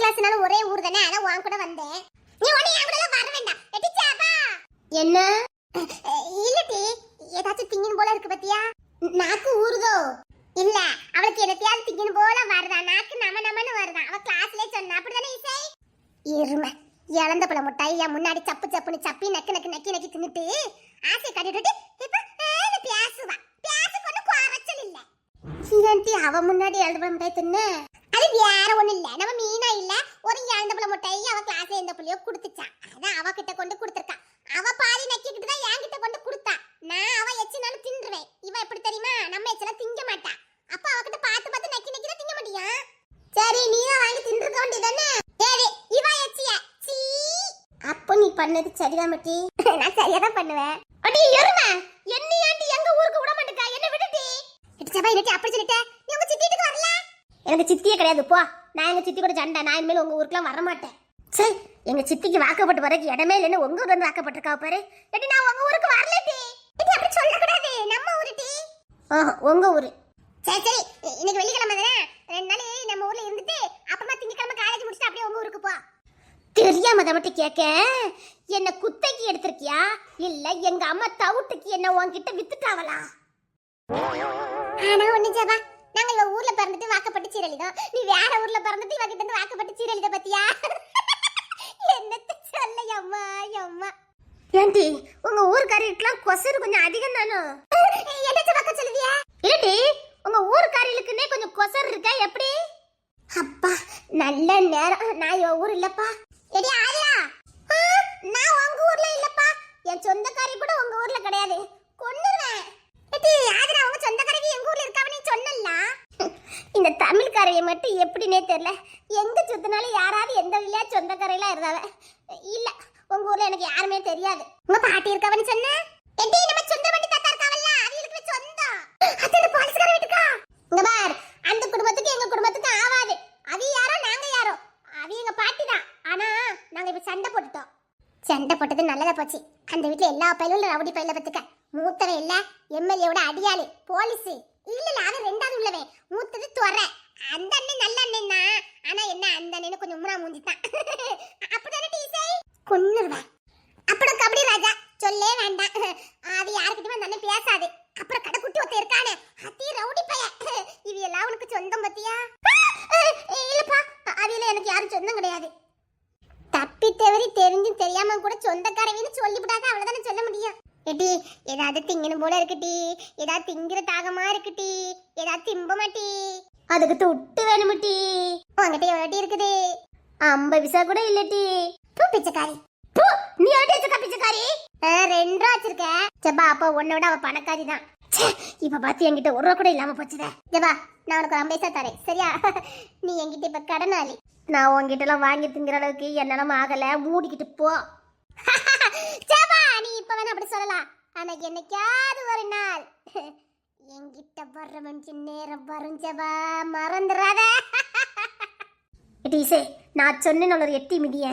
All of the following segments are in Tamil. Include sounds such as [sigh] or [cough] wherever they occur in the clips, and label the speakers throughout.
Speaker 1: கிளாஸ்னாலும் ஒரே ஊர் தானே அதான் உன் கூட வந்தேன். நீ ஒண்ணு என் கூட வர வேண்டாம். என்ன? இல்லடி ஏதாச்சும் திங்கின் போல இருக்கு பத்தியா? நாக்கு ஊறுதோ? இல்ல அவளுக்கு என்னத்தையாவது திங்கின் போல வருதா? நாக்கு நம நமன்னு வருதா? அவ கிளாஸ்லயே சொன்னா அப்படிதானே இசை? இருமை இழந்த பழ முட்டாய் என் முன்னாடி சப்பு சப்புன்னு சப்பி நக்கு நக்கு நக்கி நக்கி தின்னுட்டு ஆசை கட்டிட்டு இப்ப பேசுவா. பேச கொண்டு குறைச்சல் இல்ல. ஏன்டி அவ முன்னாடி பழ முட்டாய் தின்னு? அது வேற ஒண்ணும் இல்ல. நம்ம மீனா இல்ல. ஒரு இழந்த பழ முட்டையை அவ கிளாஸ் இருந்த புள்ளையோ குடுத்துச்சான் அதான் அவ கிட்ட கொண்டு கொடுத்துருக்கா. அவ பாதி நக்கிக்கிட்டு தான் என்கிட்ட கொண்டு கொடுத்தா. நான் அவ எச்சினாலும் தின்றுவேன். இவ எப்படி தெரியுமா? நம்ம எச்சலாம் திங்க மாட்டா. அப்ப அவகிட்ட பார்த்து பார்த்து நக்கி நக்கி தான் திங்க மாட்டியா சரி நீ தான் வாங்கி தின்றுக்க வேண்டியதானே சரி இவ எச்சிய. சீ. அப்போ நீ பண்ணது சரிதான் மட்டி. நான் சரியா தான் பண்ணுவேன். அடி எருமை. என்ன ஏன்டி எங்க ஊருக்கு விட மாட்டேக்கா? என்ன விட்டுட்டி. அப்படி சொல்லிட்டேன் நீ உங்க சித்திட்டு வரல எனக்கு சித்தியே கிடையாது. போ. நான் எங்கள் சித்தி கூட சண்டை. நான் இனிமேல் உங்கள் ஊருக்குலாம் வர மாட்டேன் சரி எங்க சித்திக்கு வாக்கப்பட்டு வரக்கு இடமே இல்லைன்னு உங்க ஊர் வந்து வாக்கப்பட்டிருக்கா பாரு. எடி நான் உங்க ஊருக்கு வரல டீ அப்படி சொல்லக்கூடாது. நம்ம ஊருடி ஓஹோ உங்க ஊர். சரி சரி இன்னைக்கு வெள்ளிக்கிழமை தானே? ரெண்டு நாள் நம்ம ஊர்ல இருந்துட்டு அப்புறமா திங்கக்கிழமை காலேஜ் முடிச்சுட்டு அப்படியே உங்க ஊருக்கு போ. தெரியாம அதை மட்டும் கேட்க. என்ன குத்தைக்கு எடுத்திருக்கியா? இல்ல எங்க அம்மா தவுட்டுக்கு என்ன உன்கிட்ட வித்துட்டாவளா? ஆனா ஒண்ணு ஜபா நாங்க இவ ஊர்ல பிறந்துட்டு வாக்கப்பட்டு சீரழிதோம். நீ வேற ஊர்ல பிறந்துட்டு இவ கிட்ட இருந்து வாக்கப்பட்டு சீரழித பத்தியா? என்னத்த சொல்ல அம்மா அம்மா ஏன்டி உங்க ஊர்க்காரிக்கெல்லாம் கொசரு கொஞ்சம் அதிகம் தானோ? என்ன பக்கம் சொல்லுவியா? இல்லடி உங்க ஊர்க்காரிகளுக்குன்னே கொஞ்சம் கொசர் இருக்கா எப்படி? அப்பா நல்ல நேரம். நான் இவ ஊர் இல்லப்பா. எடி ஆலியா நான் உங்க ஊர்ல இல்லப்பா. என் சொந்தக்காரி கூட உங்க ஊர்ல கிடையாது. கொன்னுருவேன். எடி ஆதிரா உங்க சொந்தக்காரங்க எங்க ஊர்ல இருக்காவ நீ இந்த தமிழ்காரையை மட்டும் எப்படினே தெரியல. எங்க சுத்தினாலும் யாராவது எந்த வழியா சொந்தக்காரையெல்லாம் இருந்தாவ? இல்ல உங்க ஊர்ல எனக்கு யாருமே தெரியாது. உங்க பாட்டி இருக்கவன்னு சொன்ன? எடி நம்ம சொந்த வண்டி தாத்தா இருக்காவல்ல அவங்களுக்கு சொந்தம் அது அந்த போலீஸ்கார வீட்டுக்கா? இங்க பார் அந்த குடும்பத்துக்கு எங்க குடும்பத்துக்கு ஆவாது. அது யாரோ நாங்க யாரோ. அது எங்க பாட்டி தான். ஆனா நாங்க இப்ப சண்டை போட்டுட்டோம். சண்டை போட்டது நல்லதா போச்சு. அந்த வீட்டுல எல்லா பயிலும் ரவுடி பயில பத்துக்க. மூத்தவன் இல்ல எம்எல்ஏவோட அடியாளி போலீஸ். இல்ல இல்ல ரெண்டாவது உள்ளவன். மூத்தது துவர அந்த அண்ணன் நல்ல அண்ணன் தான். ஆனா என்ன அந்த அண்ணன் கொஞ்சம் மூஞ்சி மூஞ்சிட்டான் [laughs] அப்படிதானே டீசை கொன்னுருவேன். அப்புறம் கபடி ராஜா. சொல்லே வேண்டாம். அது யாருக்கிட்டயும் அந்த அண்ணன் பேசாது. அப்புறம் கடைக்குட்டி ஒருத்தன் இருக்கானே. அத்தி ரவுடி பைய இது எல்லாம் உனக்கு சொந்தம் பத்தியா? இல்லப்பா. அவியில எனக்கு யாரும் சொந்தம் கிடையாது. தப்பி தவறி தெரிஞ்சும் தெரியாம கூட சொந்தக்காரவின்னு சொல்லிவிடாத அவ்வளவுதானே சொல்ல முடியும். எடி ஏதாவது திங்கணும் போல இருக்குடி ஏதாவது திங்கிற தாகமா இருக்குடி ஏதாவது திம்ப மாட்டி அதுக்கு துட்டு வேணுமுட்டி உங்ககிட்ட எவ்வளோட்டி இருக்குது? ஐம்பது விசா கூட இல்லட்டி பூ பிச்சைக்காரி. பூ நீ எவ்வளோ வச்சிருக்க பிச்சைக்காரி. ரெண்டு ரூபா வச்சிருக்க. செப்பா அப்போ உன்னோட அவ பணக்காரி தான். இப்ப பார்த்து என்கிட்ட ஒரு ரூபா கூட இல்லாம போச்சுதே ஜபா நான் உனக்கு ஒரு ஐம்பது தரேன். சரியா? நீ என்கிட்ட இப்ப கடனாளி. நான் உன்கிட்ட எல்லாம் வாங்கி திங்கிற அளவுக்கு என்னாலும் ஆகல. மூடிக்கிட்டு போ. ஜபா நீ இப்ப வேணா அப்படி சொல்லலாம் ஆனா என்னைக்காவது ஒரு நாள் [laughs] என்கிட்ட வர்ற மனுஷன் நேரம் ஜபா மறந்துடாத டீசே நான் சொன்னேன் ஒரு எட்டி மிதிய.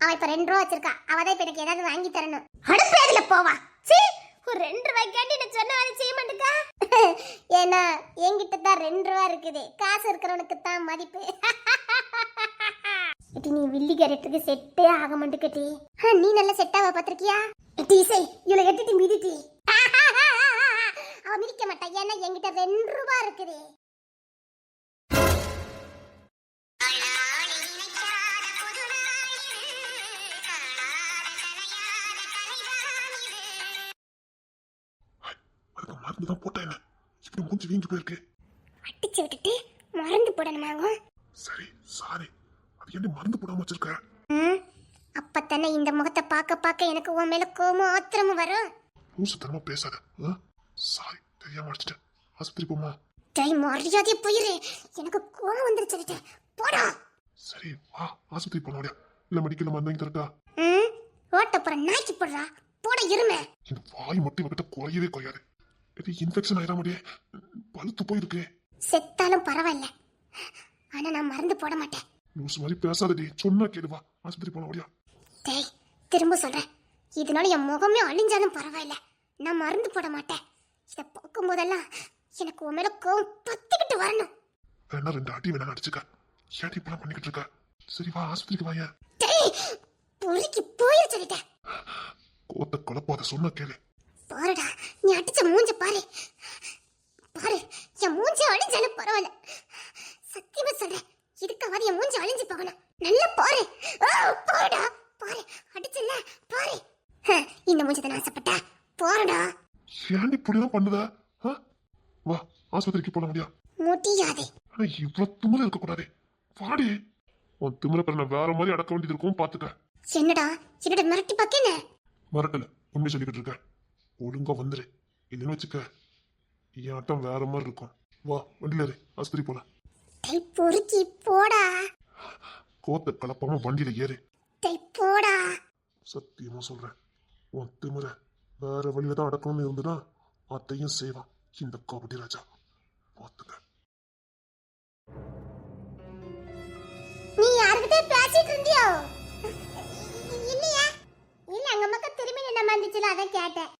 Speaker 1: அவ இப்ப ரெண்டு ரூபா வச்சிருக்கா. அவ தான் இப்ப எனக்கு ஏதாவது வாங்கி தரணும். அடுப்பேதுல போவா? சீ ஒரு ரெண்டு ரூபாய்க்காண்டி நான் சொன்ன வேலை செய்ய மாட்டேக்கா. [laughs] ஏன்னா என்கிட்ட தான் ரெண்டு ரூபா இருக்குது. காசு இருக்கிறவனுக்கு தான் மதிப்பு. [laughs] இட்டி நீ வில்லி கேரக்டருக்கு செட்டே ஆக மாட்டேக்கட்டி நீ நல்ல செட்டாவா பாத்திருக்கியா இட்டி இசை இவளை எட்டிட்டு மிதிட்டி அவ மிதிக்க மாட்டா ஏன்னா என்கிட்ட ரெண்டு ரூபா இருக்குது.
Speaker 2: தான் போட்டேன் என்ன? இப்படி மூஞ்சி வீங்கி போயிருக்கு.
Speaker 1: அடிச்சு விட்டுட்டு மறந்து போடணுமாங்க?
Speaker 2: சரி சாரி அது என்ன மருந்து போடாம வச்சிருக்க?
Speaker 1: அப்பத்தானே இந்த முகத்தை பார்க்க பார்க்க எனக்கு உன் மேல கோபம் ஆத்திரமும் வரும்.
Speaker 2: லூசு தரமா பேசாத சாரி தெரியாம அடிச்சிட்டேன். ஆஸ்பத்திரி போமா
Speaker 1: டேய் மரியாதையா போயிரு. எனக்கு கோபம் வந்துருச்சு போடா.
Speaker 2: சரி வா ஆஸ்பத்திரி போன முடியா இல்ல மெடிக்கல் மருந்து தரட்டா?
Speaker 1: ம் ஓட்ட போற நாய்க்கு போடுறா. போட இருமை.
Speaker 2: இந்த வாய் மட்டும் இவகிட்ட குறையவே குறையாது. இது இன்ஃபெக்ஷன் ஆயிட முடியே பழுத்து போயிருக்கு.
Speaker 1: செத்தாலும் பரவாயில்ல. ஆனா நான் மருந்து போட மாட்டேன்.
Speaker 2: லூஸ் மாதிரி பேசாதடி. சொன்னா கேளுவா ஆஸ்பத்திரி போன முடியா
Speaker 1: டேய் திரும்ப சொல்றேன். இதனால என் முகமே அழிஞ்சாலும் பரவாயில்ல. நான் மருந்து போட மாட்டேன். இதை பார்க்கும் போதெல்லாம் எனக்கு உன் மேல கோவம் பத்துக்கிட்டு வரணும்.
Speaker 2: வேணா ரெண்டு அடி வேணா அடிச்சுக்க ஏன் இப்பெல்லாம் பண்ணிக்கிட்டு இருக்க? சரி வா ஆஸ்பத்திரிக்கு வாங்க
Speaker 1: டேய் பொறுக்கி போயிரு சொல்லிட்டேன்.
Speaker 2: கோத்த குழப்பாத சொன்னா கேளு.
Speaker 1: பாருடா நீ அடிச்ச மூஞ்ச பாரு. பாரு என் மூஞ்ச அழிஞ்சாலும் பரவாயில்ல. சத்தியமா சொல்றேன். இதுக்காவது என் மூஞ்சி அழிஞ்சு போகணும் நல்லா பாரு. ஆ, பாருடா பாரு. அடிச்சல பாரு. இந்த மூஞ்சத்தை நான் ஆசைப்பட்டா. பாருடா
Speaker 2: ஏன் இப்படிலாம் பண்ணுத? வா ஆஸ்பத்திரிக்கு போன முடியா
Speaker 1: முடியாது.
Speaker 2: ஆனா இவ்வளவு திமிர இருக்கக்கூடாது வாடி. உன் திமிர பிறனை வேற மாதிரி அடக்க வேண்டியது இருக்கும் பாத்துக்க.
Speaker 1: என்னடா? என்னடா மிரட்டி பாக்கேன
Speaker 2: மறக்கல உண்மை சொல்லிக்கிட்டு இருக்க. ஒழுங்கா வந்துரு. இல்லைன்னு வச்சுக்க. என் ஆட்டம் வேற மாதிரி இருக்கும். வா வண்டியில ஆஸ்பத்திரி போலாம்.
Speaker 1: டேய் பொறுக்கி போடா.
Speaker 2: கோத்த கலப்பாம வண்டியில ஏறு.
Speaker 1: டேய் போடா.
Speaker 2: சத்தியமா சொல்றேன். உன் திமிர வேற வழியில தான் அடக்கணும்னு இருந்துனா அத்தையும் செய்வான் இந்த கபடி ராஜா. பார்த்துக்க.
Speaker 1: நீ யார்கிட்ட பேசிட்டு இருந்தியோ? இல்லையா? இல்ல அங்க மக்கள் திரும்பி என்ன வந்துச்சுல அதான் கேட்டேன்.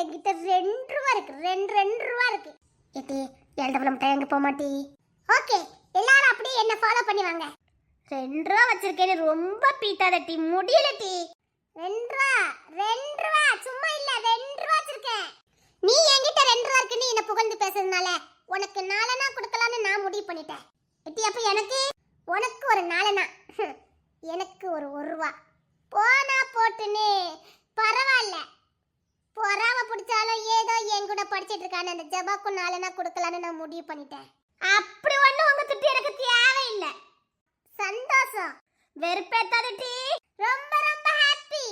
Speaker 1: என்கிட்ட ரெண்டு ரூபா இருக்கு ரெண்டு ரெண்டு ரூபா இருக்கு. எட்டி எழுத மட்டும் எங்க போக மாட்டி ஓகே எல்லாரும் அப்படியே என்ன ஃபாலோ பண்ணி வாங்க. ரெண்டு ரூபா வச்சிருக்கேன்னு ரொம்ப பீத்தாத டீ முடியல டீ. ரெண்டு ரூபா ரெண்டு ரூபா சும்மா இல்ல ரெண்டு ரூபா வச்சிருக்கேன். நீ என்கிட்ட ரெண்டு ரூபா இருக்குன்னு என்ன புகழ்ந்து பேசுறதுனால. உனக்கு நாலனா கொடுக்கலான்னு நான் முடிவு பண்ணிட்டேன். எட்டி அப்ப எனக்கு? உனக்கு ஒரு நாலனா எனக்கு ஒரு ஒரு ரூபா. போனா போட்டுன்னு. பரவாயில்ல. பொறாம பிடிச்சாலும் ஏதோ என் கூட படிச்சிட்டு இருக்கான அந்த ஜபாக்கு நாலனா கொடுக்கலான்னு நான் முடிவு பண்ணிட்டேன். அப்படி ஒண்ணு உங்க திட்டு எனக்கு தேவையில்லை. சந்தோஷம். வெறுப்பேத்தாத டீ. ரொம்ப ரொம்ப ஹாப்பி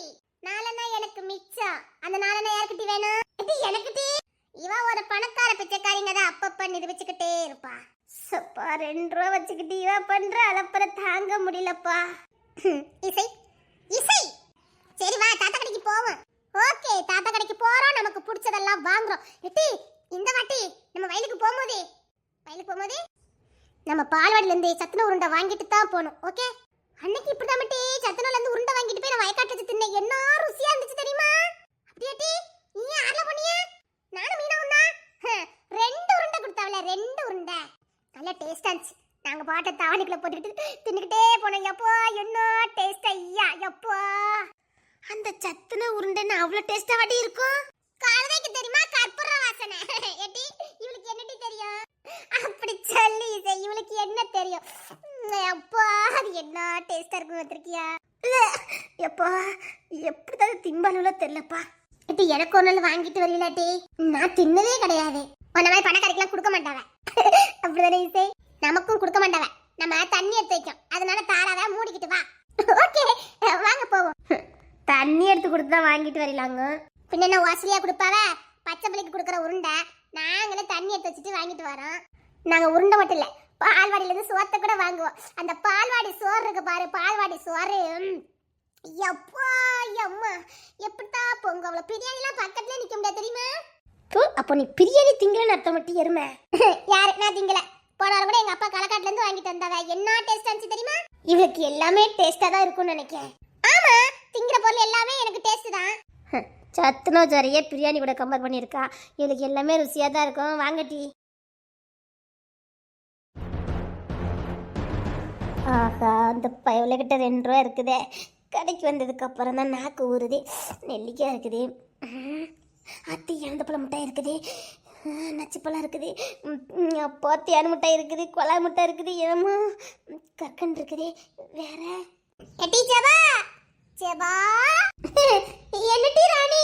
Speaker 1: நாளனா எனக்கு மிச்சம். அந்த நாளனா யாருக்கு வேணும்? இது எனக்கு டீ. இவ ஒரு பணக்கார பிச்சைக்காரிங்க தான் அப்பப்ப நிரூபிச்சுக்கிட்டே இருப்பா. சப்பா ரெண்டு ரூபா வச்சுக்கிட்டு இவ பண்ற அலப்பற தாங்க முடியலப்பா. இசை இசை. சரி வா தாத்தா கடைக்கு போவோம். ஓகே தாத்தா கடைக்கு போறோம். நமக்கு பிடிச்சதெல்லாம் வாங்குறோம். எட்டி இந்த வாட்டி நம்ம வயலுக்கு போகும்போது வயலுக்கு போகும்போது நம்ம பால்வாடியிலேருந்து சத்துண உருண்டை வாங்கிட்டு தான் போகணும் ஓகே அன்னைக்கு இப்படி தான் சத்துணவுல இருந்து உருண்டை வாங்கிட்டு போய் நான் வயக்காட்டு வச்சு தின்ன என்ன ருசியாக இருந்துச்சு தெரியுமா? அப்படியாட்டி நீ யார்ல போனியா நானும் மீனவும் தான். ரெண்டு உருண்டை கொடுத்தாவில ரெண்டு உருண்டை. நல்ல டேஸ்டாக இருந்துச்சு. நாங்கள் பாட்டை தாவணிக்குள்ள போட்டுக்கிட்டு தின்னுக்கிட்டே போனோம். எப்போ என்ன டேஸ்ட் ஐயா எப்போ? அந்த சத்துன உருண்டைன்னு அவ்வளோ டேஸ்ட்டாக வாட்டி இருக்கும். கழுதைக்கு தெரியுமா? கற்பூர வாசனை. [laughs] எட்டி அப்படி சொல்லி இசை. இவளுக்கு என்ன தெரியும்? அப்பா அது என்ன டேஸ்டா இருக்கும் வந்திருக்கியா? எப்பா எப்படிதான் திம்பாலுல தெரியலப்பா. எட்டி எனக்கு ஒரு நாள் வாங்கிட்டு வரலாட்டி நான் தின்னதே கிடையாது. உன்ன மாதிரி பணக்காரிக்கெல்லாம் கொடுக்க மாட்டாவ. [laughs] அப்படிதானே இசை? நமக்கும் கொடுக்க மாட்டாவ. நம்ம தண்ணி எடுத்து வைக்கும். அதனால தாராவ மூடிக்கிட்டு வா. [laughs] ஓகே வாங்க போவோம். [laughs] தண்ணி எடுத்து கொடுத்து தான் வாங்கிட்டு வரலாங்க. பின்ன என்ன வாசலியா கொடுப்பாவ? பச்சை பிள்ளைக்கு கொடுக்குற உருண்டை. நாங்களே தண்ணி எடுத்து வச்சுட்டு வாங்கிட்டு வரோம். நாங்கள் உருண்டை மட்டும் இல்லை பால்வாடியிலேருந்து சோத்தை கூட வாங்குவோம். அந்த பால்வாடி சோறு இருக்கு பாரு பால்வாடி சோறு. எப்போ எப்பா அம்மா எப்படித்தான் பொங்க அவ்வளோ பிரியாணிலாம் பக்கத்துல நிற்க முடியாது தெரியுமா? அப்போ நீ பிரியாணி திங்கலன்னு அர்த்தம் மட்டும் எருமை. [laughs] யாரு நான் திங்கல. போன வாரம் கூட எங்கள் அப்பா களக்காட்டிலேருந்து வாங்கிட்டு வந்தாவ என்ன டேஸ்ட் இருந்துச்சு தெரியுமா? இவளுக்கு எல்லாமே டேஸ்ட்டாக தான் இருக்கும்னு நினைக்கிறேன். ஆமா திங்கிற பொருள் எல்லாமே எனக்கு டேஸ்ட் தான். [laughs] சத்துனோ ஜொரையே பிரியாணி கூட கம்பேர் பண்ணியிருக்கா. இவளுக்கு எல்லாமே ருசியாக தான் இருக்கும். வாங்கட்டி ஆஹா அந்த பயவலைக்கிட்ட ரெண்டு ரூபா இருக்குதே. கடைக்கு வந்ததுக்கு அப்புறம் தான் நாக்கு ஊறுது. நெல்லிக்காய் இருக்குது. அத்தி இழந்த பழம் மிட்டாய் இருக்குது. நச்சுப்பழம் இருக்குது. ம், முட்டை அப்போ தேன் மிட்டாய் இருக்குது. கொலா மிட்டாய் இருக்குது. என்னமோ ம், கற்கண்டு இருக்குது. வேற? எட்டி ஜபா ஜபா என்னட்டி ராணி?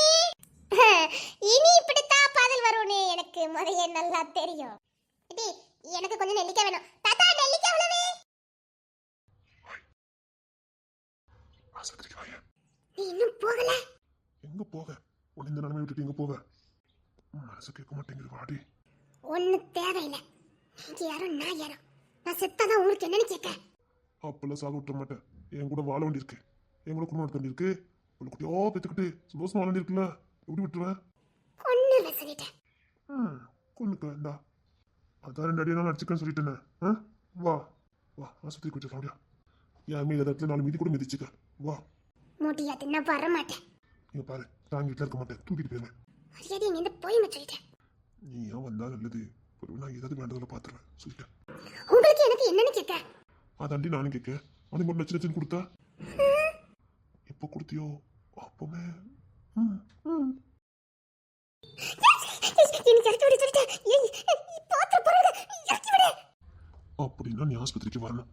Speaker 1: இனி இப்படித்தான் பாதல் வரும்னு எனக்கு முறையே நல்லா தெரியும். எனக்கு கொஞ்சம் நெல்லிக்காய் வேணும் தாத்தா நெல்லிக்காய் எவ்வளவு
Speaker 2: ஆஸ்பத்திரிக்கு வாங்க
Speaker 1: நீ இன்னும் போகல
Speaker 2: எங்க போக உன்னை இந்த நிலைமை விட்டுட்டு எங்க போக மனசு கேட்க மாட்டேங்குது வாடி.
Speaker 1: ஒன்னும் தேவையில்லை. யாரும் நான் யாரும் நான் செத்தாதான் உங்களுக்கு என்னன்னு கேட்க
Speaker 2: அப்பெல்லாம் சாக விட்டுற மாட்டேன். என் கூட வாழ வேண்டியிருக்கு. என் கூட குடும்பம் நடத்த வேண்டியிருக்கு. ஒரு குட்டியோ பெற்றுக்கிட்டு சந்தோஷமா வாழ வேண்டியிருக்குல்ல. எப்படி விட்டுருவேன்
Speaker 1: ஒண்ணு சொல்லிட்டேன்
Speaker 2: ம் கொண்டுக்க வேண்டா. அதான் ரெண்டு அடியாக நான் அடிச்சுக்கன்னு சொல்லிட்டேனே. ஆ? வா. வா ஆஸ்பத்திரிக்கு கொஞ்சம் அப்படியா என் மீது இடத்துல நாலு மீதி கூட மிதிச்சுக்க. வா.
Speaker 1: முடியாது நான் வர மாட்டேன்.
Speaker 2: இங்க பாரு. நான் வீட்டில் இருக்க மாட்டேன் தூக்கிட்டு போயிருவேன்
Speaker 1: மரியாதை இருந்து போய் சொல்லிட்டேன்
Speaker 2: நீ ஏன் வந்தா நல்லது. ஒரு நான் ஏதாவது வேண்டதில்ல பார்த்துருவேன் சொல்லிட்டேன்
Speaker 1: உங்களுக்கு எனக்கு என்னன்னு கேட்க?
Speaker 2: அதாண்டி நானும் கேட்க. அவனுக்கு மட்டும் லட்சம் லட்சம் கொடுத்தா? எப்போ கொடுத்தியோ?
Speaker 1: விடு
Speaker 2: அப்படின்னா நீ ஆஸ்பத்திரிக்கு வரணும்.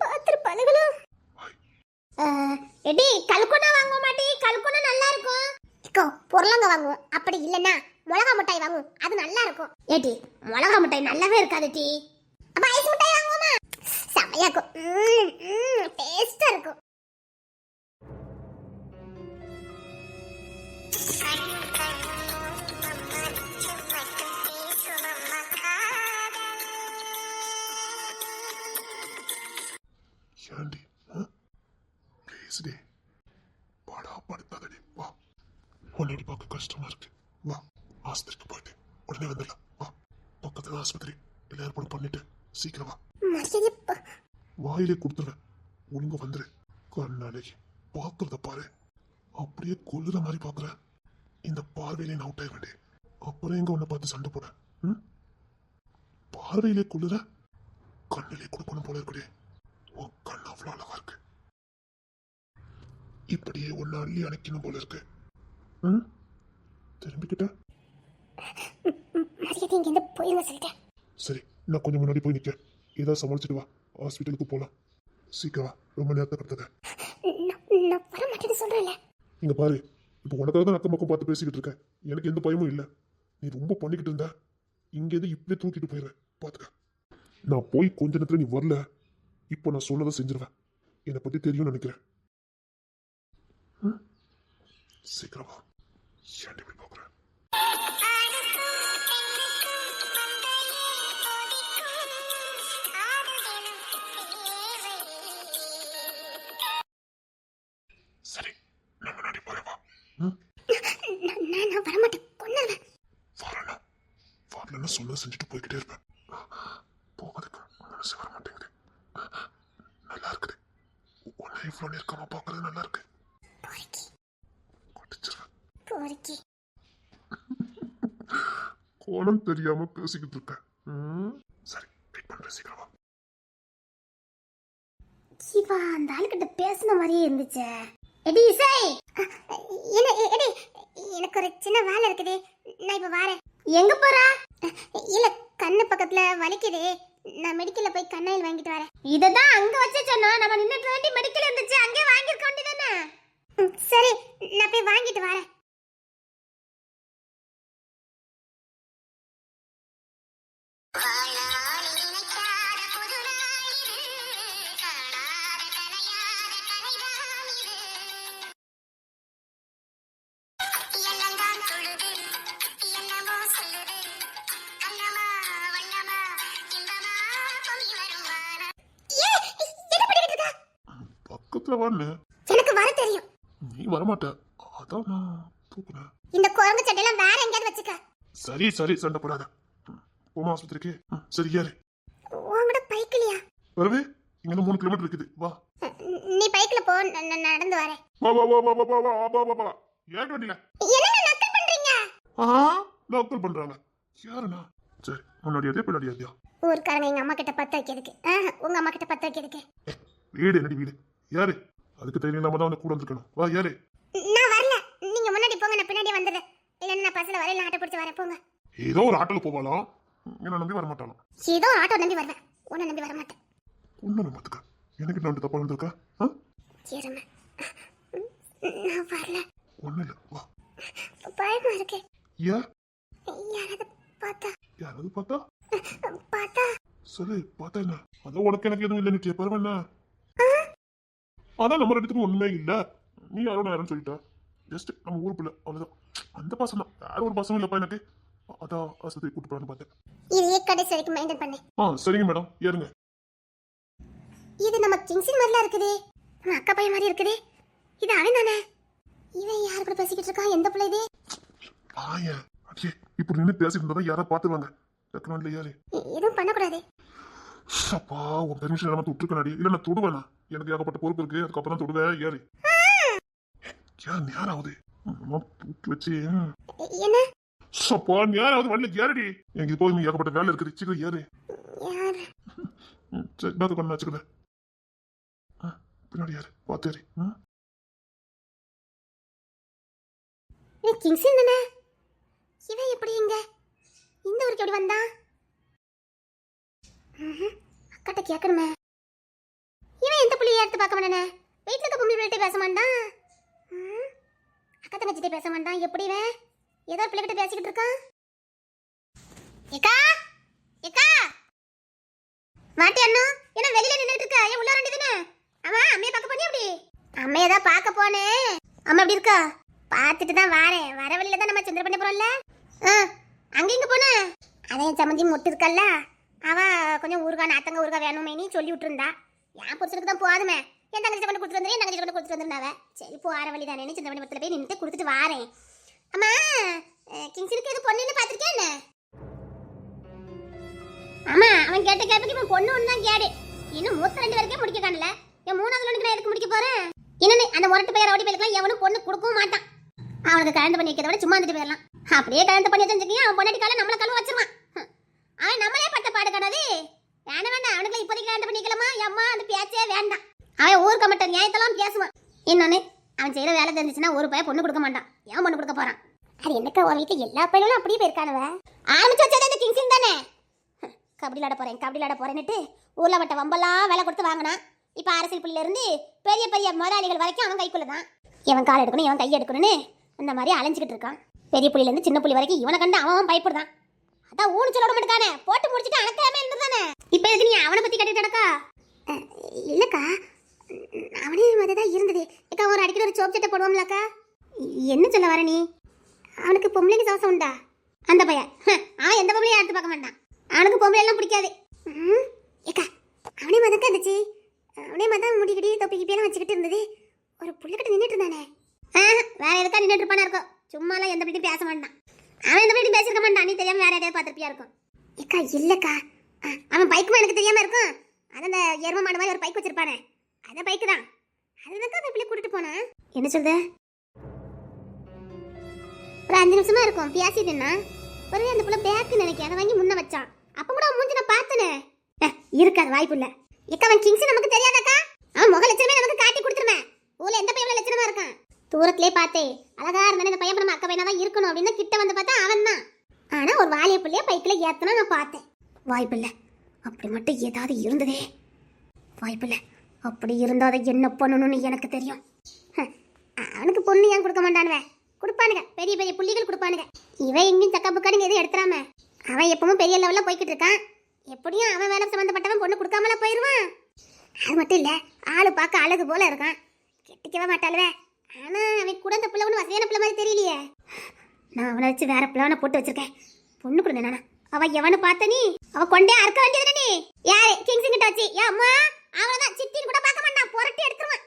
Speaker 1: பாத்திரம் பழகலாம் எடி கல்கொனா வாங்க மாட்டி. கல்கொனா நல்லா இருக்கும் இக்கோ பொருளங்க வாங்குவோம். அப்படி இல்லனா மிளகா மிட்டாய் வாங்குவோம். அது நல்லா இருக்கும் ஏடி மிளகா மிட்டாய் நல்லாவே இருக்காது டி. அப்ப ஐஸ் மிட்டாய் வாங்குவோமா? செமையா இருக்கும். டேஸ்டா இருக்கும்.
Speaker 2: ஏண்டி ப்ளீஸ் டே பாடா படுத்தாதடி வா உன்னடி பார்க்க கஷ்டமா இருக்கு வா ஆஸ்பத்திரிக்கு போயிட்டு உடனே வந்துடலாம் வா பக்கத்துல ஆஸ்பத்திரி எல்லாம் ஏற்பாடு பண்ணிட்டு சீக்கிரம் வா வாயிலே கொடுத்துருவேன் ஒழுங்கா வந்துரு கண்ணாலேக்கு பார்க்கறத பாரு அப்படியே கொல்லுற மாதிரி பார்க்கறேன் இந்த பார்வையிலே நான் அவுட் ஆக வேண்டிய அப்புறம் எங்க உன்னை பார்த்து சண்டை போட ம்? பார்வையிலே கொல்லுற கண்ணிலே கொடுக்கணும் போல இருக்குடே உன் கண் அவ்வளோ அழகா இருக்கு இப்படியே ஒன்னு அள்ளி அணைக்கணும் போல இருக்கு. ம்? திரும்பிக்கிட்ட? சரி நான் கொஞ்சம் முன்னாடி போய் நிக்க ஏதாவது சமாளிச்சுட்டு வா. ஹாஸ்பிட்டலுக்கு போலாம். சீக்கிரம் ரொம்ப நேரத்தை கடத்தத
Speaker 1: நான் நான் வர மாட்டேன்னு சொல்றேன்ல.
Speaker 2: இங்க பாரு இப்போ உனக்காக தான் அக்கம் பக்கம் பார்த்து பேசிக்கிட்டு இருக்கேன். எனக்கு எந்த பயமும் இல்லை. நீ ரொம்ப பண்ணிக்கிட்டு இருந்த இங்க இருந்து இப்படியே தூக்கிட்டு போயிடுவேன் பாத்துக்க. நான் போய் கொஞ்ச நேரத்துல நீ வரல. இப்போ நான் சொன்னதை செஞ்சிருவேன். என்னை பத்தி தெரியும்னு நினைக்கிறேன்? சீக்கிரம். ஏன்டி இப்படி சரி நான் முன்னாடி போறேன் வா.
Speaker 1: நான் நான் நான் வர மாட்டேன் கொன்னுவேன்
Speaker 2: வரணும் வரலன்னு சொல்ல செஞ்சுட்டு போய்கிட்டே இருப்பேன். போவதுக்கு மனசு வர மாட்டேங்குது நல்லா இருக்குது. உன்னை இவ்வளோ நெருக்கமா பார்க்கறது நல்லா இருக்கு.
Speaker 1: பொறுக்கி
Speaker 2: கோணம் தெரியாம பேசிக்கிட்டு இருக்கேன் சரி வெயிட் பண்றேன் சீக்கிரம்
Speaker 1: சிவா அந்த ஆளுகிட்ட பேசின மாதிரியே இருந்துச்சே. எடி இசை! என்ன எடி எனக்கு ஒரு சின்ன வேலை இருக்குது. நான் இப்ப வரேன். எங்க போறா? இல்ல கண்ணு பக்கத்துல வலிக்குது. நான் மெடிக்கல்ல போய் கண்ணாயில் வாங்கிட்டு வரேன். இததான் அங்க வச்சு சொன்னோம் நம்ம நின்னுட்டு வேண்டி மெடிக்கல் இருந்துச்சு. அங்கே வாங்கிருக்க வேண்டியதானே சரி நான் போய் வாங்கிட்டு வரேன்.
Speaker 2: பக்கத்துல வான்னு
Speaker 1: எனக்கு வர தெரியும்.
Speaker 2: நீ வரமாட்ட. அதான் நான் தூக்குனேன்.
Speaker 1: இந்த குரங்கு சட்டையெல்லாம் வேற எங்கேயாவது வச்சுக்க.
Speaker 2: சரி சரி சண்டை போடாத. போமா ஆஸ்பத்திரிக்கு. சரி ஏறு.
Speaker 1: உங்ககிட்ட பைக் இல்லையா?
Speaker 2: வரவே இங்க மூணு கிலோமீட்டர் இருக்குது. வா.
Speaker 1: நீ பைக்ல போ நான் நான் நடந்து வரேன்.
Speaker 2: வா வா வா வா வா வா வா வா வா. வா ஏன் வண்டியில.
Speaker 1: என்ன நக்கல் பண்றீங்க?
Speaker 2: ஆ டாக்டர் பண்றாங்க. யாருண்ணா? சரி முன்னாடி அதே பின்னாடி அதே
Speaker 1: ஊர்க்காரங்க எங்க அம்மா கிட்ட பத்த வைக்கிறதுக்கு. உங்க அம்மா கிட்ட பத்த வைக்கிறதுக்கு.
Speaker 2: வீடு என்னடி வீடு? யாரு அதுக்கு தெரியும் இல்லாம தான் வந்து கூட வந்திருக்கணும். வா யாரு
Speaker 1: நான் வரல. நீங்க முன்னாடி போங்க நான் பின்னாடி வந்துடுறேன். இல்லைன்னா நான் பஸ்ல வரேன் ஆட்டோ பிடிச்சி வரேன். போங்க.
Speaker 2: ஏதோ ஒரு ஆட்டோல போவாலாம் என்ன நம்பி வர மாட்டாளாம்
Speaker 1: ஏதோ ஆட்டோ நம்பி வருவேன். உன்னை நம்பி வர மாட்டேன்
Speaker 2: ஒண்ணு நம்பத்துக்க எனக்கு நான் தப்பா வந்திருக்கா ஆ?
Speaker 1: இருங்க நான் வரல.
Speaker 2: ஒண்ணு இல்ல. வா.
Speaker 1: பயமா இருக்கு.
Speaker 2: ஏன்?
Speaker 1: யாராவது பார்த்தா?
Speaker 2: யாராவது பார்த்தா?
Speaker 1: பார்த்தா?
Speaker 2: சரி பார்த்தா என்ன? அதான் உனக்கு எனக்கு எதுவும் இல்லை நிச்சய பரவாயில்ல அதான் நம்ம ரெண்டுத்துக்கும் ஒண்ணுமே இல்ல. நீ யாரோ நான் யாரும் சொல்லிட்ட? ஜஸ்ட் நம்ம ஊர் பிள்ளை. அவ்வளவுதான். அந்த பாசம் தான் வேற ஒரு பாசமும் இல்லப்பா எனக்கு. அதான் ஆஸ்பத்திரி கூட்டு போலான்னு பார்த்தேன்.
Speaker 1: இதையே கடைசி வரைக்கும் மெயின்டைன் பண்ணு.
Speaker 2: ஆ சரிங்க மேடம் ஏறுங்க.
Speaker 1: இது நம்ம கிங்ஸின் மாதிரிலாம் இருக்குதே. நம்ம அக்கா பையன் மாதிரி இருக்குதே. இது அவன் தானே? இவன் யார் கூட பேசிக்கிட்டு இருக்கான்? எந்த பிள்ளை இது?
Speaker 2: ஆயா அடியே இப்படி நின்று பேசிட்டு இருந்தா யாரா பாத்துருவாங்க டக்குனு ஏறு.
Speaker 1: எ- எதுவும் பண்ணக்கூடாது.
Speaker 2: அப்பா உன் பெர்மிஷன் இல்லாம தொட்டுருக்கேன் அடி. இல்ல நான் தொடுவேனா எனக்கு ஏகப்பட்ட பொறுப்பு இருக்கு. அதுக்கப்புறம் தான் தொடுவேன். ஏறு. ஏன் நேரம் ஆகுது? தூக்கி வச்சு.
Speaker 1: என்ன?
Speaker 2: நேரம் ஆகுது வண்டியில் ஏறடி. எனக்கு இப்போ ஏகப்பட்ட வேலை இருக்குது. சீக்கிரம் ஏறு. சரி பேக்க கொண்டு வச்சுக்கிறேன் ஆ, பின்னாடி யாரு? பார்த்து ஏறி. ம்
Speaker 1: இது கிங்ஸின் தானே இவன் எப்படி இங்க? இந்த ஊருக்கு எப்படி ம்ஹும். அக்காட்ட கேட்கணுமே. இவன் எந்த புள்ளியை எடுத்து பார்க்க மாட்டானே? வீட்டில் இருக்க பொம்பளை பேச மாட்டான். அக்கா தங்கச்சிட்ட பேச மாட்டான்? எப்படி இவன்? ஏதோ பிள்ளைகிட்ட பேசிக்கிட்டு இருக்கான். ஏக்கா? ஏக்கா? மாட்டி அண்ணா என்ன வெளியில நின்னுட்டு இருக்க? ஏன் உள்ள தானே அம்மா அம்மையை பார்க்க போனே அப்படி அம்மையை தான் பார்க்க போனே. அம்மா எப்படி இருக்கா? பார்த்துட்டு தான் வாரேன். வர வழியில தான் நம்ம சந்திர பண்ண போறோம்ல. ஆ அங்க இங்க போன? அதையும் சம்மந்தி மொட்டு இருக்கல்ல. அவ கொஞ்சம் ஊருகா நாத்தங்க ஊருகா வேணுமே நீ சொல்லி விட்டுருந்தா. என் புருஷனுக்கு தான் போதுமே என் தங்கச்சி கொண்டு கொடுத்துட்டு வந்துரு என் தங்கச்சி கொண்டு கொடுத்துட்டு வந்துருந்தாவ? சரி போற வழி தானே சந்திரமணிபுரத்தில் போய் நின்று கொடுத்துட்டு வாரேன். அம்மா அஹ், கிங்ஸனுக்கு எது பொண்ணுன்னு பார்த்துருக்கேன் என்ன? ஆமா அவன் கேட்ட கேட்பக்கு இவன் பொண்ணு ஒன்று தான் கேடு. இன்னும் மூத்த ரெண்டு பேருக்கே முடிக்க காணல. என் மூணாவது ஒன்றுக்கு நான் எதுக்கு முடிக்க போறேன் என்னன்னு அந்த முரட்டு பையன் ரவுடி பையலுக்குலாம் எவனும் பொண்ணு கொடுக்கவும் மாட்டான். அவனுக்கு கலந்து பண்ணி வைக்கிறத விட சும்மா வந்துட்டு போயிடலாம். அப்படியே கலந்து பண்ணி வச்சிருக்கீங்க அவன் பொண்டாட்டி காலம் நம்மளை கழுவ வச்சிருவான். அவன் நம்மளே பட்ட பாடு கிடையாது வேணாம் வேண்டாம் அவனுக்கு இப்போதைக்கு கலந்து பண்ணிக்கலாமா அம்மா அந்த பேச்சே வேண்டாம். அவன் ஊருக்கு மட்டும் நியாயத்தெல்லாம் பேசுவான். இன்னொன்னு அவன் செய்யற வேலை தெரிஞ்சுச்சுன்னா ஒரு பையன் பொண்ணு கொடுக்க மாட்டான். ஏன் பண்ணு கொடுக்க போறான்? அது என்னக்கா உன் வீட்டுல எல்லா பையனும் அப்படியே போயிருக்கானுவ? ஆரம்பிச்சு வச்சது இந்த கிங்ஸின் தானே? கபடி விளாட போறேன் கபடி விளாட போறேன்னுட்டு ஊர்ல வட்ட வம்பெல்லாம் வேலை கொடுத்து வாங்கினான். இப்ப அரசியல் புள்ளில இருந்து பெரிய பெரிய முதலாளிகள் வரைக்கும் அவன் கைக்குள்ள தான். இவன் கால் எடுக்கணும் இவன் கை எடுக்கணும்னு அந்த மாதிரி அலைஞ்சிக்கிட்டு இருக்கான். பெரிய புள்ளில இருந்து சின்ன புள்ளி வரைக்கும் இவனை கண்டு அவன் அவன் பயப்படுதான். அதான் ஊனு சொல்ல மாட்டானே போட்டு முடிச்சிட்டு அணக்காம இருந்துதானே? இப்ப எதுக்கு நீ அவனை பத்தி கேட்டுட்டு நடக்கா இல்லக்கா அவனே மாதிரி தான் இருந்தது. அக்கா ஒரு அடிக்கடி ஒரு சோப் சட்டை போடுவோம்லக்கா? என்ன சொல்ல வர நீ? அவனுக்கு பொம்பளைக்கு சவசம் உண்டா? அந்த பையன். ஹம், அவன் எந்த பொம்பளையும் எடுத்து பார்க்க மாட்டான். அவனுக்கு பொம்பளை எல்லாம் பிடிக்காது. ம், ஏக்கா அவனே மதம் இருந்துச்சு. அவனே மதம் முடிக்கிட்டி தொப்பி கிப்பியெல்லாம் வச்சுக்கிட்டு இருந்தது. ஒரு புள்ளிக்கிட்ட நின்றுட்டு இருந்தானே. ஆ வேற எதுக்கா நின்றுட்டு இருப்பானா இருக்கும் சும்மாலாம் எந்த பிடிக்கும் பேச மாட்டான். அவன் எந்த பிடிக்கும் பேசிருக்க மாட்டான். நீ தெரியாம வேற எதாவது பார்த்துருப்பியா இருக்கும்? ஏக்கா இல்லக்கா. ஆ, அவன் பைக்கும் எனக்கு தெரியாம இருக்கும். அது அந்த எரும மாடு மாதிரி ஒரு பைக் வச்சிருப்பானே. அந்த பைக்கு தான் அதுதான் அந்த பிள்ளை கூட்டிட்டு போனேன். என்ன சொல்ற? ஒரு அஞ்சு நிமிஷமா இருக்கும். பேசிட்டுன்னா ஒரே அந்த புள்ள பேக்கு நினைக்க அதை வாங்கி முன்ன வச்சான். அப்ப கூட மூஞ்சி நான் பார்த்தனே. இருக்காது வாய்ப்பு இல்ல. இக்க அவன் கிங்ஸ் நமக்கு தெரியாதாக்கா? அவன் முக லட்சணமே நமக்கு காட்டி கொடுத்துருவேன் ஊர்ல எந்த பையன் லட்சணமா இருக்கான்? தூரத்திலே பார்த்தே. அழகா இருந்தானே இந்த பையன் நம்ம அக்கா பையனா தான் இருக்கணும் அப்படின்னு கிட்ட வந்து பார்த்தா அவன் தான். ஆனா ஒரு வாலிய பிள்ளைய பைக்கில் ஏத்தனா நான் பார்த்தேன். வாய்ப்பு இல்ல. அப்படி மட்டும் ஏதாவது இருந்ததே. வாய்ப்பு இல்ல. அப்படி இருந்தால் அதை என்ன பண்ணணும்னு எனக்கு தெரியும். ஹ, அவனுக்கு பொண்ணு ஏன் கொடுக்க மாட்டானுவேன் கொடுப்பானுங்க. பெரிய பெரிய புள்ளிகள் கொடுப்பானுங்க. இவன் எங்கேயும் சக்கா புக்கானுங்க எதுவும் எடுத்துறாம. அவன் எப்பவும் பெரிய லெவலில் போய்கிட்டு இருக்கான் எப்படியும் அவன் வேலை சம்மந்தப்பட்டவன் பொண்ணு கொடுக்காமல போயிடுவான் அது மட்டும் இல்லை ஆள் பார்க்க அழகு போல இருக்கான். கெட்டிக்கவே மாட்டாளுவே. ஆனால் அவன் கூட அந்த பிள்ளை ஒன்று வசதியான பிள்ளை மாதிரி தெரியலையே. நான் அவனை வச்சு வேற பிள்ளை போட்டு வச்சிருக்கேன். பொண்ணு கொடுங்க நானா. அவ எவனு பார்த்த நீ? அவ கொண்டே அறுக்க வேண்டியது நீ? யாரு? கிங்ஸ் கிட்ட வச்சு. ஏ அம்மா. அவனதான் சித்தின்னு கூட பார்க்க மாட்டான். புரட்டி எடுத்துருவான்.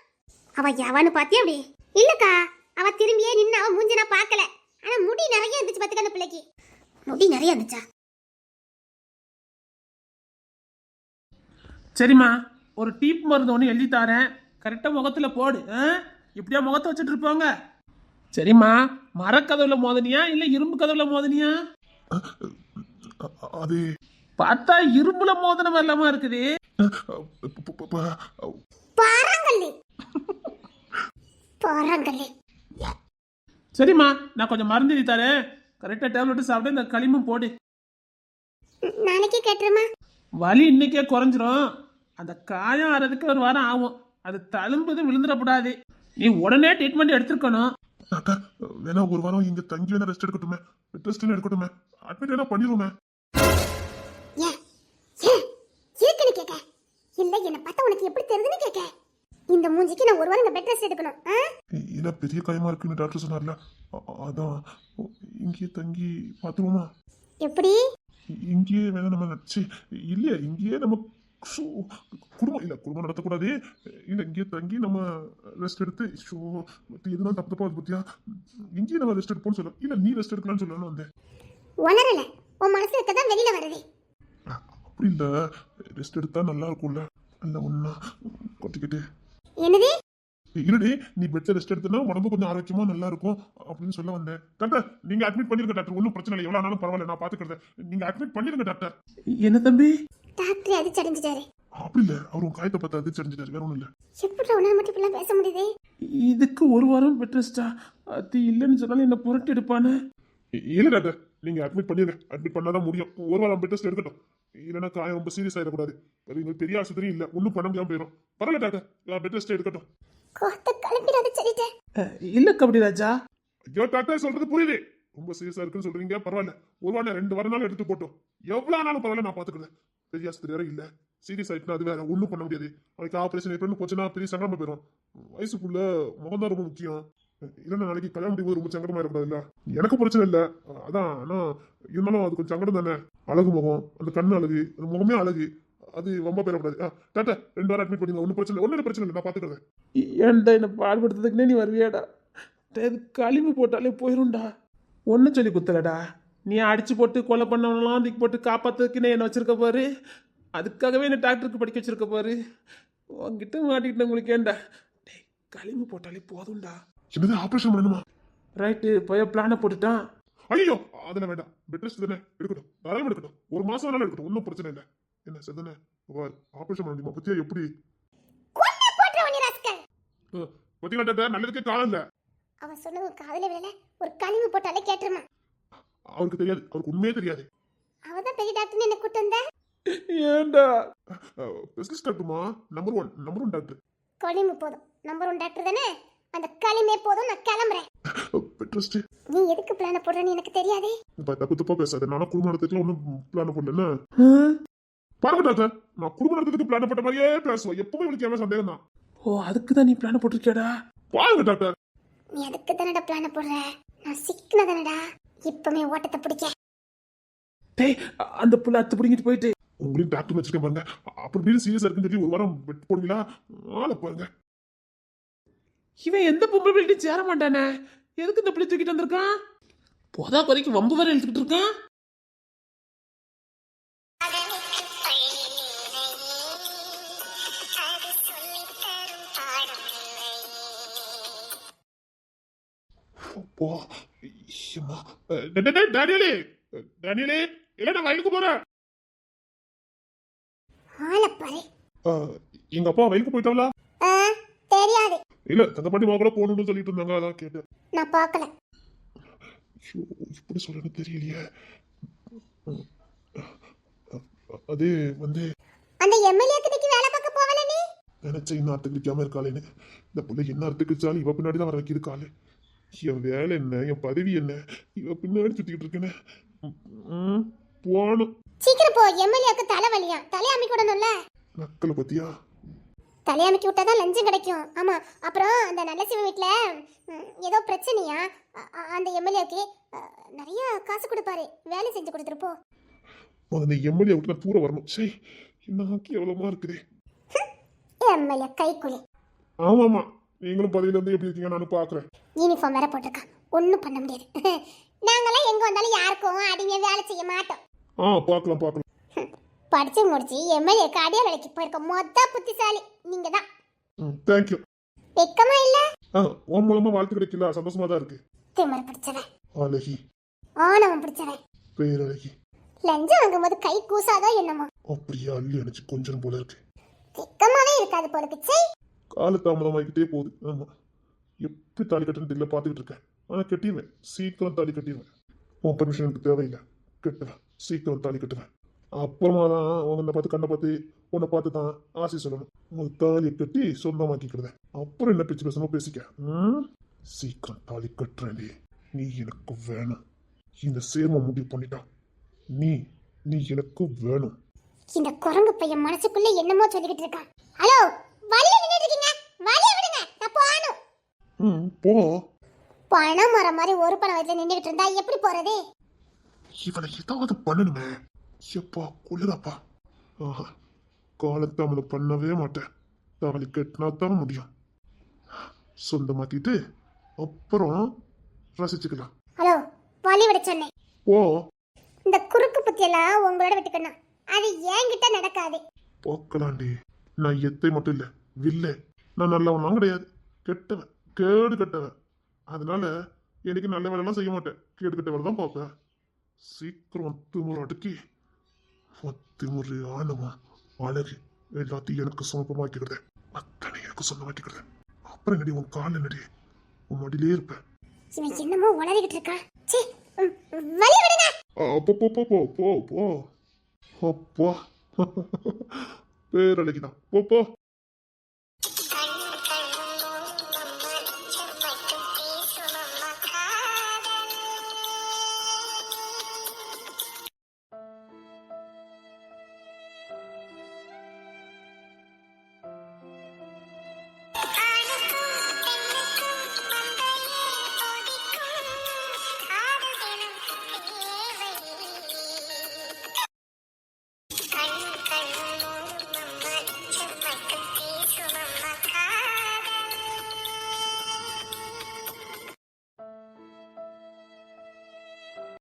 Speaker 1: அவ எவனு பார்த்தியா அப்படி? இல்லக்கா. அவ திரும்பியே நின்னு அவ மூஞ்சி நான் பார்க்கல. ஆனா முடி நிறைய இருந்துச்சு பாத்துக்க அந்த பிள்ளைக்கு. முடி நிறைய இருந்துச்சா?
Speaker 3: சரிம்மா ஒரு டீப் மருந்து ஒன்று எழுதி தரேன். கரெக்டாக முகத்தில் போடு. ஆ? இப்படியா முகத்தை வச்சுட்டு இருப்பாங்க? சரிம்மா மரக்கதவுல மோதனியா இல்லை இரும்பு கதவுல மோதனியா?
Speaker 2: அது
Speaker 3: பார்த்தா இரும்புல மோதன வரலாமா இருக்குது.
Speaker 1: பாறாங்கல்லி பாறாங்கல்லி
Speaker 3: சரிம்மா நான் கொஞ்சம் மருந்து எழுதி தரேன். கரெக்டாக டேப்லெட்டு சாப்பிட்டு இந்த களிமும் போடு.
Speaker 1: நாளைக்கே கேட்டுருமா
Speaker 3: வலி இன்னைக்கே குறைஞ்சிரும். அந்த காயம் ஆறதுக்கு ஒரு வாரம் ஆகும். அது தழும்புது விழுந்துடக்கூடாது. நீ உடனே ட்ரீட்மெண்ட் எடுத்துருக்கணும்.
Speaker 2: அக்கா வேணா ஒரு வாரம் இங்க தங்கி வேணா ரெஸ்ட் எடுக்கட்டுமே. ரெஸ்ட் எடுக்கட்டுமே. அட்மிட் வேணா பண்ணிடுவோமே
Speaker 1: இருக்குன்னு கேட்க இல்ல என்ன பார்த்தா உனக்கு எப்படி தெரியுதுன்னு கேட்க இந்த மூஞ்சிக்கு நான் ஒரு வாரம் இந்த பெட் ரெஸ்ட் எடுக்கணும். ஆ?
Speaker 2: இல்ல கையில பெரிய காயமா இருக்குன்னு டாக்டர் சொன்னார்ல? அதான். இங்கேயே தங்கி பார்த்துருவோமா
Speaker 1: எப்படி?
Speaker 2: இங்கேயே வேணா நம்ம ச்சீ, இல்லையா இங்கேயே நம்ம ஷோ, குடும்பம் இல்ல குடும்பம் நடத்தக்கூடாது. இல்ல இங்கேயே தங்கி நம்ம ரெஸ்ட் எடுத்து ஷோ எதுனா தப்பு தப்பா பத்தியா? இங்கேயே நம்ம ரெஸ்ட் எடுப்போம்னு சொல்ல இல்ல நீ ரெஸ்ட் எடுக்கலாம்னு சொல்லலாம்னு வந்தேன்.
Speaker 1: உணரல. உன் மனசுல இருக்கதான் வெளியில வருது.
Speaker 2: அப்படி இல்ல. ரெஸ்ட் எடுத்தா நல்லா இருக்கும்ல. இல்ல ஒன்னா கொட்டிக்கிட்டு
Speaker 1: என்னது?
Speaker 2: இருடி நீ பெட்ல ரெஸ்ட் எடுத்தனா உடம்பு கொஞ்சம் ஆரோக்கியமா நல்லா இருக்கும் அப்படின்னு சொல்ல வந்தேன். டாக்டர் நீங்க அட்மிட் பண்ணிருங்க டாக்டர் ஒன்றும் பிரச்சனை இல்லை. எவ்வளவு ஆனாலும் பரவாயில்ல. நான் பாத்துக்கிறேன். நீங்க அட்மிட் பண்ணிருங்க டாக்டர்
Speaker 3: என்ன தம்பி?
Speaker 1: டாக்டர் அதிர்ச்சி அடைஞ்சிட்டாரு
Speaker 2: அப்படி இல்ல. அவர் உன் காயத்தை பார்த்து அதிர்ச்சி அடைஞ்சிட்டாரு வேற ஒண்ணும் இல்ல.
Speaker 1: எப்படி உணர மட்டும் இப்படிலாம் பேச முடியுது?
Speaker 3: இதுக்கு ஒரு வாரம் பெட் ரெஸ்டா அது இல்லைன்னு சொன்னாலும் என்ன புரட்டி எடுப்பானே?
Speaker 2: இல்ல டாக்டர் நீங்க அட்மிட் பண்ணிருங்க. அட்மிட் பண்ணாதான் முடியும். ஒரு வாரம் பெட் ரெஸ்ட் எடுக்கட்டும். இல்லைன்னா காயம் ரொம்ப சீரியஸ் ஆயிடக்கூடாது. அது பெரிய ஆஸ்பத்திரி இல்ல. ஒன்றும் பண்ண முடியாம போயிடும் பரவாயில்ல டாக்டர் பெட் ரெஸ்ட் எடுக்கட்டும்.
Speaker 1: கோத்த கிளம்பிடாத சொல்லிட்டேன்
Speaker 3: அஹ், இல்ல கபடி ராஜா.
Speaker 2: ஐயோ டாக்டர் சொல்றது புரியுது. ரொம்ப சீரியஸா இருக்குன்னு சொல்றீங்க. பரவாயில்ல. ஒரு வாரம் ரெண்டு வாரம் நாள் எடுத்து போட்டோம். எவ்வளவு ஆனாலும் பரவாயில்ல நான் பாத்துக்கிறேன். பெரிய ஆஸ்பத்திரி வேற இல்ல. சீரியஸ் ஆயிட்டுனா அது வேற ஒண்ணும் பண்ண முடியாது. அதுக்கு ஆபரேஷன் எப்படின்னு போச்சுன்னா பெரிய சங்கடமா போயிடும். வயசுக்குள்ள முகம் தான் ரொம்ப முக்கியம். இல்லைன்னா நாளைக்கு கல்யாணம் முடியும் ரொம்ப சங்கடமா இருக்கக்கூடாதுல்ல? எனக்கு பிரச்சனை இல்ல. அதான் ஆனா இருந்தாலும் அது கொஞ்சம் சங்கடம் தானே. அழகு முகம் அந்த கண்ணு அழகு அந்த முகமே அழகு. அது ரொம்ப ஆ, டாக்டர் ரெண்டு வாரம் அட்மிட் பண்ணிங்க ஒன்றும் பிரச்சனை இல்லை. ஒன்றும் பிரச்சனை இல்லை. நான் பாத்துக்கிறேன்
Speaker 3: ஏன்டா என்ன பாடுபடுத்துறதுக்குன்னே நீ வருவியாடா? இது களிம்பு போட்டாலே போயிரும்டா. ஒன்றும் சொல்லி குத்தலடா. நீ அடிச்சு போட்டு கொலை பண்ணவனெல்லாம் தூக்கி போட்டு காப்பாத்துறதுக்குன்னு என்ன வச்சிருக்க பாரு? அதுக்காகவே என்ன டாக்டருக்கு படிக்க வச்சிருக்க பாரு? உங்ககிட்ட மாட்டிக்கிட்டு உங்களுக்கு ஏன்டா? டேய் களிம்பு போட்டாலே போதும்டா.
Speaker 2: என்னது ஆபரேஷன் பண்ணணுமா?
Speaker 3: ரைட்டு போய் பிளானை போட்டுட்டான்.
Speaker 2: ஐயோ அதெல்லாம் வேண்டாம். பெட் ரெஸ்ட் தானே? எடுக்கட்டும். தாராளமா எடுக்கட்டும். ஒரு மாசம் வேணாலும் எடுக்கட்டும். ஒன்றும் பிரச்சனை இல்லை. என்ன சார் தானே ஆபரேஷன் பண்ண முடியுமா பத்தியா எப்படி?
Speaker 1: கொன்ன போட்டுற உன்னை ராஸ்கல்.
Speaker 2: பத்தியா டாக்டர் நல்லதுக்கே காலம் இல்ல.
Speaker 1: அவன் சொன்னது காதுல விழல ஒரு கழிவு போட்டாலே கேட்டுருமா?
Speaker 2: அவருக்கு தெரியாது அவருக்கு உண்மையே தெரியாது.
Speaker 1: அவன் தான் பெரிய டாக்டர்னு என்ன கூட்டு வந்த?
Speaker 2: டாக்டர்மா number one number one doctor
Speaker 1: கொழிம்பு போதும். நம்பர் ஒன் டாக்டர் தானே? அந்த களிமே போதும் நான் கிளம்புறேன்.
Speaker 2: பெட் ரெஸ்ட்
Speaker 1: நீ எதுக்கு பிளான போடுறேன்னு எனக்கு தெரியாதே.
Speaker 2: தப்பு தப்பா பேசாத. நானும் குடும்ப நடத்துக்கு ஒன்றும் பிளான் பண்ணல? பாருங்க டாக்டர் நான் குடும்ப பிளான் பண்ண மாதிரியே பேசுவேன். எப்பவுமே எனக்கு எவ்வளவு சந்தேகம் தான்.
Speaker 3: ஓ அதுக்கு தான் நீ பிளானை போட்டிருக்கியாடா?
Speaker 2: பாருங்க டாக்டர்.
Speaker 1: நீ அதுக்கு தானடா பிளான போடுற? நான் சிக்கன தானடா இப்பமே ஓட்டத்தை பிடிக்க.
Speaker 3: டேய் அந்த புள்ள அத்து பிடிங்கிட்டு போயிட்டு.
Speaker 2: உங்களையும் டாக்டர் வச்சிருக்கேன் பாருங்க. அப்புறம் வீடு சீரியஸா இருக்குன்னு சொல்லி ஒரு வாரம் வெட் போடுவீங்களா? ஆளை பாருங்க.
Speaker 3: இவன் எந்த பொம்பளை பிள்ளைகிட்ட சேர மாட்டானே? எதுக்கு இந்த பிள்ளை தூக்கிட்டு வந்திருக்கான்? போதா குறைக்கு வம்பு வேற எழுத்துக்கிட்டு இருக்கான்?
Speaker 2: டே, டேனியலே. டேனியலே இல்ல நான் வயலுக்கு போறேன்? எங்க அப்பா வயலுக்கு போயிட்டாங்களா
Speaker 1: தெரியாது.
Speaker 2: இல்ல தங்கப்பாண்டி மாவு கூட போகணும்னு சொல்லிட்டு இருந்தாங்க அதான் கேட்டேன்.
Speaker 1: நான் பார்க்கல.
Speaker 2: ஐயோ, இப்படி சொல்றேன்னு தெரியலையே. அது வந்து
Speaker 1: அந்த எம்எல்ஏ கிட்டக்கு வேலை பார்க்க போவல நீ?
Speaker 2: நினைச்ச இன்னும் அர்த்தம் கிடைக்காம இருக்காளேன்னு. இந்த பிள்ளை என்ன அர்த்தம் கிடைச்சாலும் இவ பின்னாடி தான் வர வைக்கிது காலு. என் வேலை என்ன? என் பதவி என்ன? இவ பின்னாடி சுத்திக்கிட்டு இருக்கேனே. ம், போகணும்.
Speaker 1: சீக்கிரம் போ. எம்எல்ஏக்கு தலைவலியா தலையாமி விடணும்ல.
Speaker 2: நக்கலை பத்தியா?
Speaker 1: தலையாமிக்கு விட்டாதான் லஞ்சம் கிடைக்கும். ஆமா. அப்புறம் அந்த நல்ல சிவ வீட்ல ம், ஏதோ பிரச்சனையா? அ- அ- அந்த எம்எல்ஏக்கு நிறைய காசு கொடுப்பாரு. வேலை செஞ்சு கொடுத்துருப்போ
Speaker 2: அந்த எம்எல்ஏ விட்டு நான் தூர வரணும். சே என்ன கேவலமா இருக்குதே?
Speaker 1: எம்எல்ஏ கைக்குலி
Speaker 2: ஆமா ஆமா நீங்களும் பதவியில இருந்து எப்படி இருக்கீங்க? நானும் பாக்குறேன்
Speaker 1: யூனிஃபார்ம் வேற போட்டிருக்கான் ஒன்றும் பண்ண முடியாது. [laughs] நாங்களாம் எங்க வந்தாலும் யாருக்கும் அடிங்க வேலை செய்ய மாட்டோம்.
Speaker 2: ஆ பார்க்கலாம் பார்க்கலாம்.
Speaker 1: படிச்சு முடிச்சு எம்எல்ஏக்கு அடியா வேலைக்கு போயிருக்க மொத்த புத்திசாலி நீங்க தான்.
Speaker 2: ம் தேங்க்யூ
Speaker 1: வெக்கமா இல்ல?
Speaker 2: உன் மூலமா வாழ்த்து கிடைக்கல சந்தோஷமா தான் இருக்கு.
Speaker 1: திமிர பிடிச்சவன்.
Speaker 2: அழகி.
Speaker 1: ஆணவம் பிடிச்சவன்.
Speaker 2: பேரழகி.
Speaker 1: லஞ்சம் வாங்கும்போது கை கூசாதோ என்னமோ.
Speaker 2: அப்படியே அள்ளி அணைச்சு கொஞ்சம் போல இருக்கு.
Speaker 1: வெக்கமாவே இருக்காது போல பிச்சை.
Speaker 2: கால தாமதமாகிக்கிட்டே போகுது. ஆமா. எப்படி தாலி கட்டுன்னு தெரியல பார்த்துக்கிட்டு இருக்கேன். ஆனால் கட்டிடுவேன். சீக்கிரம் தாலி கட்டிடுவேன். உன் பர்மிஷன் எனக்கு தேவையில்லை. கட்டுவேன் சீக்கிரம் தாலி கட்டுவேன் அப்புறமா தான் உன்னை பார்த்து கண்ணை பார்த்து உன்னை பார்த்து தான் ஆசை சொல்லணும். உன் தாலியை கட்டி சொந்தமாக்கிக்கிறத. அப்புறம் என்ன பேச்சு பேசணும்? பேசிக்க. சீக்கிரம் தாலி கட்டுறேன். நீ எனக்கு வேணும். இந்த சேர்மம் முடிவு பண்ணிட்டான் நீ நீ எனக்கு வேணும்.
Speaker 1: இந்த குரங்கு பையன் மனசுக்குள்ள என்னமோ சொல்லிக்கிட்டு இருக்கான். ஹலோ வழியில நின்னுட்டு இருக்கீங்க. வழிய விடுங்க. நான் போகணும்.
Speaker 2: ம் போ.
Speaker 1: பணம் மர மாதிரி ஒரு பணம் வயசுல நின்றுகிட்டு இருந்தா எப்படி போறது?
Speaker 2: இவனை ஏதாவது பண்ணணுமே. எப்பா குளிரப்பா ஆஹா காலத்தாமதம் பண்ணவே மாட்டேன். தாலி கட்டினா தான் முடியும். சொந்தமாக்கிட்டு அப்புறம் ரசிச்சுக்கலாம்.
Speaker 1: ஹலோ வழி விட சொன்னேன்.
Speaker 2: ஓ
Speaker 1: இந்த குறுக்கு புத்தியெல்லாம் உங்களோட விட்டுக்கணும். அது என்கிட்ட நடக்காது.
Speaker 2: பார்க்கலாண்டி. நான் எத்தை மட்டும் இல்லை வில்லை. நான் நல்லவன்லாம் கிடையாது. கெட்டவன். கேடு கெட்டவன் அதனால எனக்கு நல்ல வேலைலாம் செய்ய மாட்டேன். கேடு கெட்ட வேலை தான் பார்ப்பேன். சீக்கிரம் திமுறை அடுக்கி திமுறை ஆணவம் அழகு எல்லாத்தையும் எனக்கு சமப்பமாக்கிக்கிறேன் அத்தனை எனக்கு சொந்தமாக்கிக்கிறேன் அப்புறம் என்னடி உன் காலில் என்னடி? உன் மடியிலே இருப்பேன்.
Speaker 1: இவன் என்னமோ உளறிக்கிட்டு இருக்கான். சீ விடுங்க.
Speaker 2: அப்போ போ போ போ போ போ. அப்பா. பேரழகிதான். போ போ.